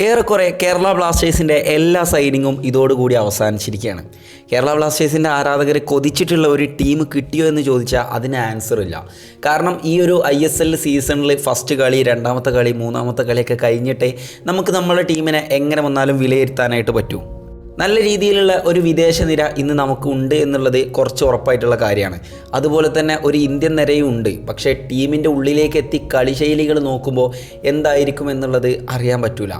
ഏറെക്കുറെ കേരള ബ്ലാസ്റ്റേഴ്സിന്റെ എല്ലാ സൈനിങ്ങും ഇതോടുകൂടി അവസാനിച്ചിരിക്കുകയാണ്. കേരള ബ്ലാസ്റ്റേഴ്സിന്റെ ആരാധകർ കൊതിച്ചിട്ടുള്ള ഒരു ടീം കിട്ടിയോ എന്ന് ചോദിച്ചാൽ അതിന് ആൻസർ ഇല്ല. കാരണം ഈ ഒരു ഐ എസ് എൽ സീസണിൽ ഫസ്റ്റ് കളി രണ്ടാമത്തെ കളി മൂന്നാമത്തെ കളിയൊക്കെ കഴിഞ്ഞിട്ടേ നമുക്ക് നമ്മുടെ ടീമിനെ എങ്ങനെ വന്നാലും വിലയിരുത്താനായിട്ട് പറ്റൂ. നല്ല രീതിയിലുള്ള ഒരു വിദേശ നിര ഇന്ന് നമുക്ക് ഉണ്ട് എന്നുള്ളത് കുറച്ച് ഉറപ്പായിട്ടുള്ള കാര്യമാണ്. അതുപോലെ തന്നെ ഒരു ഇന്ത്യൻ നിരയും ഉണ്ട്. പക്ഷേ ടീമിന്റെ ഉള്ളിലേക്ക് എത്തി കളിശൈലികൾ നോക്കുമ്പോൾ എന്തായിരിക്കും എന്നുള്ളത് അറിയാൻ പറ്റൂല.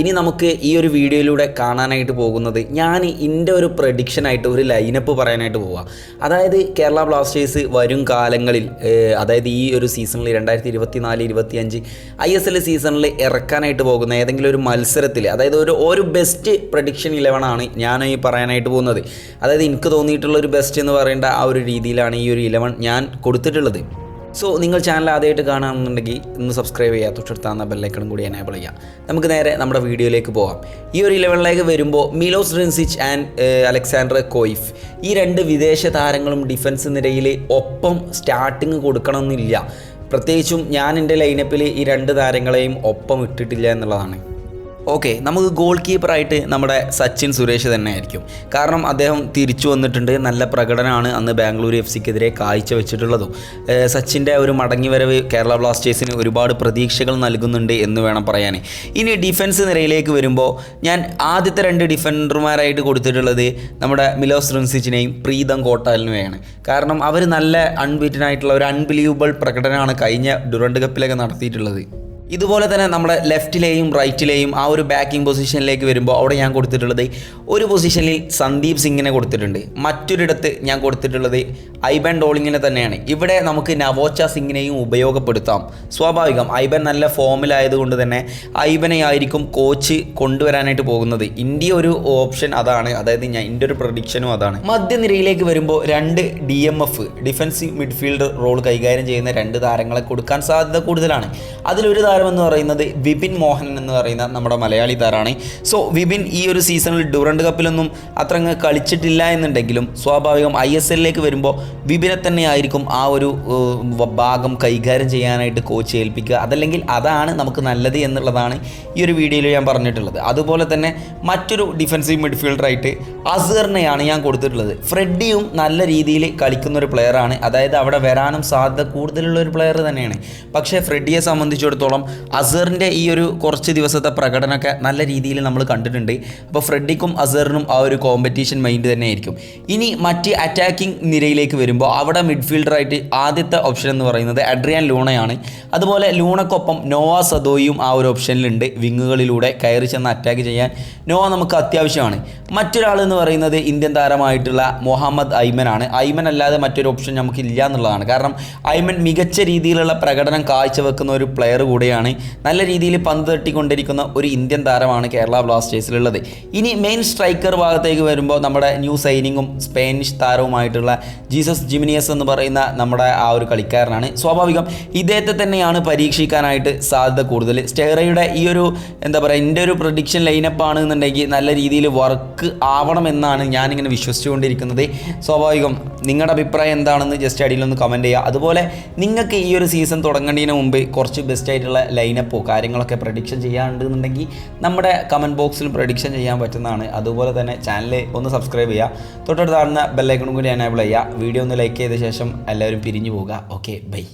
ഇനി നമുക്ക് ഈ ഒരു വീഡിയോയിലൂടെ കാണാനായിട്ട് പോകുന്നത് ഞാൻ എന്റെ ഒരു പ്രഡിക്ഷനായിട്ട് ഒരു ലൈനപ്പ് പറയാനായിട്ട് പോവാം. അതായത് കേരള ബ്ലാസ്റ്റേഴ്സ് വരും കാലങ്ങളിൽ അതായത് ഈ ഒരു സീസണിൽ രണ്ടായിരത്തി ഇരുപത്തി നാല് ഇരുപത്തി അഞ്ച് ഐ എസ് എൽ സീസണിൽ ഇറക്കാനായിട്ട് പോകുന്ന ഏതെങ്കിലും ഒരു മത്സരത്തിൽ അതായത് ഒരു ഒരു ബെസ്റ്റ് പ്രഡിക്ഷൻ ഇലവനാണ് ഞാൻ ഈ പറയാനായിട്ട് പോകുന്നത്. അതായത് എനിക്ക് തോന്നിയിട്ടുള്ള ഒരു ബെസ്റ്റ് എന്ന് പറയേണ്ട ആ ഒരു രീതിയിലാണ് ഈ ഒരു ഇലവൻ ഞാൻ കൊടുത്തിട്ടുള്ളത്. സോ നിങ്ങൾ ചാനൽ ആദ്യമായിട്ട് കാണുകയാണെന്നുണ്ടെങ്കിൽ ഒന്ന് സബ്സ്ക്രൈബ് ചെയ്യുക തൊട്ടടുത്താകുന്ന ബെല്ലൈക്കണം കൂടി എനേബിൾ ചെയ്യാം നമുക്ക് നേരെ നമ്മുടെ വീഡിയോയിലേക്ക് പോകാം ഈ ഒരു ലെവലിലേക്ക് വരുമ്പോൾ Milos Drincic and Alexandre Coeff ഈ രണ്ട് വിദേശ താരങ്ങളും ഡിഫൻസ് നിരയിൽ ഒപ്പം സ്റ്റാർട്ടിങ് കൊടുക്കണമെന്നില്ല. പ്രത്യേകിച്ചും ഞാൻ എന്റെ ലൈനപ്പിൽ ഈ രണ്ട് താരങ്ങളെയും ഒപ്പം ഇട്ടിട്ടില്ല എന്നുള്ളതാണ്. ഓക്കെ നമുക്ക് ഗോൾ കീപ്പറായിട്ട് നമ്മുടെ സച്ചിൻ സുരേഷ് തന്നെ ആയിരിക്കും കാരണം അദ്ദേഹം തിരിച്ചു വന്നിട്ടുണ്ട് നല്ല പ്രകടനമാണ് അന്ന് ബാംഗ്ലൂർ എഫ് സിക്കെതിരെ കാഴ്ചവെച്ചിട്ടുള്ളതും. വെച്ചിട്ടുള്ളതും സച്ചിന്റെ ഒരു മടങ്ങിവരവ് കേരള ബ്ലാസ്റ്റേഴ്സിന് ഒരുപാട് പ്രതീക്ഷകൾ നൽകുന്നുണ്ട് എന്ന് വേണം പറയാൻ ഇനി ഡിഫൻസ് നിരയിലേക്ക് വരുമ്പോൾ ഞാൻ ആദ്യത്തെ രണ്ട് ഡിഫൻഡർമാരായിട്ട് കൊടുത്തിട്ടുള്ളത് നമ്മുടെ മിലോസ് റിൻസിച്ചിനെയും പ്രീതം കോട്ടാലിനെയാണ്. കാരണം അവർ നല്ല അൺബീറ്റനായിട്ടുള്ള ഒരു അൺബിലീവബിൾ പ്രകടനമാണ് കഴിഞ്ഞ ഡുറണ്ട് കപ്പിലൊക്കെ നടത്തിയിട്ടുള്ളത്. ഇതുപോലെ തന്നെ നമ്മുടെ ലെഫ്റ്റിലെയും റൈറ്റിലെയും ആ ഒരു ബാക്കിംഗ് പൊസിഷനിലേക്ക് വരുമ്പോൾ അവിടെ ഞാൻ കൊടുത്തിട്ടുള്ളത് ഒരു പൊസിഷനിൽ സന്ദീപ് സിംഗിനെ കൊടുത്തിട്ടുണ്ട്. മറ്റൊരിടത്ത് ഞാൻ കൊടുത്തിട്ടുള്ളത് ഐബൻ ഡോളിങ്ങിനെ തന്നെയാണ്. ഇവിടെ നമുക്ക് നവോച്ച സിംഗിനെയും ഉപയോഗപ്പെടുത്താം. സ്വാഭാവികം ഐബൻ നല്ല ഫോമിലായതുകൊണ്ട് തന്നെ ഐബനെ ആയിരിക്കും കോച്ച് കൊണ്ടുവരാനായിട്ട് പോകുന്നത്. ഇന്ത്യ ഒരു ഓപ്ഷൻ അതാണ്. അതായത് ഞാൻ എന്റെ ഒരു പ്രഡിക്ഷനും അതാണ്. മധ്യനിരയിലേക്ക് വരുമ്പോൾ രണ്ട് D M F defensive midfielder role കൈകാര്യം ചെയ്യുന്ന രണ്ട് താരങ്ങളെ കൊടുക്കാൻ സാധ്യത കൂടുതലാണ്. അതിലൊരു താരം എന്ന് പറയുന്നത് വിപിൻ മോഹൻ എന്ന് പറയുന്ന നമ്മുടെ മലയാളി താരമാണ്. സോ വിപിൻ ഈ ഒരു സീസണിൽ ഡുറണ്ട് കപ്പിലൊന്നും അത്ര അങ്ങ് കളിച്ചിട്ടില്ല എന്നുണ്ടെങ്കിലും സ്വാഭാവികം ഐ എസ് എല്ലിലേക്ക് വരുമ്പോൾ വിപിനെ തന്നെയായിരിക്കും ആ ഒരു ഭാഗം കൈകാര്യം ചെയ്യാനായിട്ട് കോച്ച് ഏൽപ്പിക്കുക. അതല്ലെങ്കിൽ അതാണ് നമുക്ക് നല്ലത് എന്നുള്ളതാണ് ഈ ഒരു വീഡിയോയിൽ ഞാൻ പറഞ്ഞിട്ടുള്ളത്. അതുപോലെ തന്നെ മറ്റൊരു ഡിഫൻസീവ് മിഡ്ഫീൽഡറായിട്ട് അസറിനെയാണ് ഞാൻ കൊടുത്തിട്ടുള്ളത്. ഫ്രെഡിയും നല്ല രീതിയിൽ കളിക്കുന്ന ഒരു പ്ലെയറാണ് അതായത് അവിടെ വരാനും സാധ്യത കൂടുതലുള്ള ഒരു പ്ലെയർ തന്നെയാണ്. പക്ഷേ ഫ്രെഡിയെ സംബന്ധിച്ചിടത്തോളം അസറിന്റെ ഈ ഒരു കുറച്ച് ദിവസത്തെ പ്രകടനമൊക്കെ നല്ല രീതിയിൽ നമ്മൾ കണ്ടിട്ടുണ്ട്. അപ്പോൾ ഫ്രെഡിക്കും അസറിനും ആ ഒരു കോമ്പറ്റീഷൻ മൈൻഡ് തന്നെ ആയിരിക്കും ഇനി മറ്റ് അറ്റാക്കിംഗ് നിരയിലേക്ക് വരുമ്പോൾ അവിടെ മിഡ്ഫീൽഡറായിട്ട് ആദ്യത്തെ ഓപ്ഷൻ എന്ന് പറയുന്നത് അഡ്രിയാൻ ലൂണയാണ് അതുപോലെ ലൂണക്കൊപ്പം നോവ സദോയും ആ ഒരു ഓപ്ഷനിലുണ്ട് വിങ്ങുകളിലൂടെ കയറി ചെന്ന് അറ്റാക്ക് ചെയ്യാൻ നോവ നമുക്ക് അത്യാവശ്യമാണ്. മറ്റൊരാൾ എന്ന് പറയുന്നത് ഇന്ത്യൻ താരമായിട്ടുള്ള മുഹമ്മദ് ഐമനാണ്. ഐമൻ അല്ലാതെ മറ്റൊരു ഓപ്ഷൻ നമുക്ക് ഇല്ല എന്നുള്ളതാണ്. കാരണം ഐമൻ മികച്ച രീതിയിലുള്ള പ്രകടനം കാഴ്ചവെക്കുന്ന ഒരു പ്ലെയർ കൂടിയാണ് നല്ല രീതിയിൽ പന്ത് തട്ടിക്കൊണ്ടിരിക്കുന്ന ഒരു ഇന്ത്യൻ താരമാണ് കേരള ബ്ലാസ്റ്റേഴ്സിലുള്ളത്. ഇനി മെയിൻ സ്ട്രൈക്കർ ഭാഗത്തേക്ക് വരുമ്പോൾ നമ്മുടെ ന്യൂ സൈനിങ്ങും സ്പാനിഷ് താരവുമായിട്ടുള്ള ജീസസ് ജിമിനിയസ് എന്ന് പറയുന്ന നമ്മുടെ ആ ഒരു കളിക്കാരനാണ്. സ്വാഭാവികം ഇദ്ദേഹത്തെ തന്നെയാണ് പരീക്ഷിക്കാനായിട്ട് സാധ്യത കൂടുതൽ. സ്റ്റെറയുടെ ഈ ഒരു എന്താ പറയുക എന്റെ ഒരു പ്രൊഡിക്ഷൻ ലൈനപ്പ് ആണെന്നുണ്ടെങ്കിൽ നല്ല രീതിയിൽ വർക്ക് ആവണമെന്നാണ് ഞാനിങ്ങനെ വിശ്വസിച്ചുകൊണ്ടിരിക്കുന്നത്. സ്വാഭാവികം നിങ്ങളുടെ അഭിപ്രായം എന്താണെന്ന് ജസ്റ്റ് അടിയിലൊന്ന് കമന്റ് ചെയ്യുക. അതുപോലെ നിങ്ങൾക്ക് ഈ ഒരു സീസൺ തുടങ്ങേണ്ടതിന് മുമ്പ് കുറച്ച് ബെസ്റ്റ് ആയിട്ടുള്ള ലൈനപ്പോ കാര്യങ്ങളൊക്കെ പ്രഡിക്ഷൻ ചെയ്യാനുണ്ടെന്നുണ്ടെങ്കിൽ നമ്മുടെ കമന്റ് ബോക്സിൽ പ്രഡിക്ഷൻ ചെയ്യാൻ പറ്റുന്നതാണ്. അതുപോലെ തന്നെ ചാനൽ ഒന്ന് സബ്സ്ക്രൈബ് ചെയ്യുക. തൊട്ടടുത്ത് കാണുന്ന ബെല്ലൈക്കണും കൂടി എനേബിൾ ചെയ്യുക. വീഡിയോ ഒന്ന് ലൈക്ക് ചെയ്ത ശേഷം എല്ലാവരും പിരിഞ്ഞു പോവുക. Okay bye